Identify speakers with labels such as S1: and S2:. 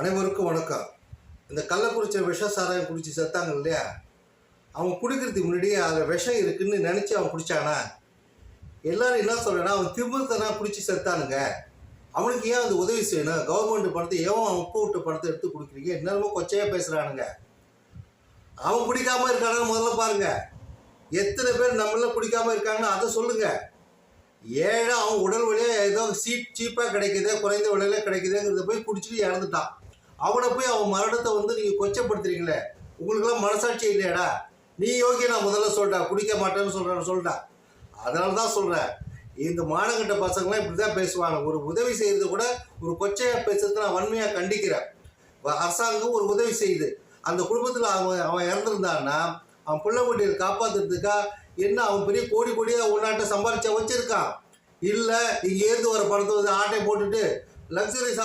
S1: அனைவருக்கும் வணக்கம். இந்த கள்ளக்குறிச்ச விஷ சாராயம் குடிச்சு செத்தாங்க இல்லையா? அவன் குடிக்கிறதுக்கு முன்னாடியே அதில் விஷம் இருக்குன்னு நினச்சி அவன் குடித்தானா எல்லாரும் என்ன சொல்கிறேன்னா அவன் திமிர்த்தனா குடிச்சு செத்தானுங்க. அவனுக்கு ஏன் அந்த உதவி செய்யணும்? கவர்மெண்ட் பணத்தை ஏன் அவன் உப்பு விட்டு பணத்தை எடுத்து கொடுக்குறீங்க? என்னமோ கொச்சையாக பேசுகிறானுங்க அவன் குடிக்காமல் இருக்கானு முதல்ல பாருங்க. எத்தனை பேர் நம்மள குடிக்காமல் இருக்காங்கன்னு அதை சொல்லுங்கள் ஏழை அவன் உடல் வழியாக ஏதோ சீப் சீப்பாக கிடைக்குது குறைந்த விலையில கிடைக்குதுங்கிறத போய் குடிச்சிட்டு இறந்துட்டான் அவனை போய் அவன் மரணத்தை வந்து நீங்கள் கொச்சப்படுத்துறீங்களே. உங்களுக்கெல்லாம் மனசாட்சி இல்லையாடா. நீ யோகி நான் முதல்ல சொல்லிட்டா குடிக்க மாட்டேன்னு சொல்கிறேன்னு சொல்லிட்டா அதனால தான் சொல்கிறேன் இந்த மானங்கட்ட பசங்களாம் இப்படி தான் பேசுவாங்க. ஒரு உதவி செய்கிறது கூட ஒரு கொச்சையாக பேசுறது நான் வன்மையாக கண்டிக்கிறேன். அரசாங்கம் ஒரு உதவி செய்யுது. அந்த குடும்பத்தில் அவன் அவன் இறந்துருந்தான்னா அவன் பிள்ளை குட்டியை காப்பாற்றுறதுக்கா என்ன அவன் பெரிய கோடி கோடியாக உன்னாட்ட சம்பாரிச்சா வச்சுருக்கான்? இல்லை இங்கேருந்து வர பணத்தை வந்து ஆட்டை போட்டுட்டு லக்ஸரிஸ்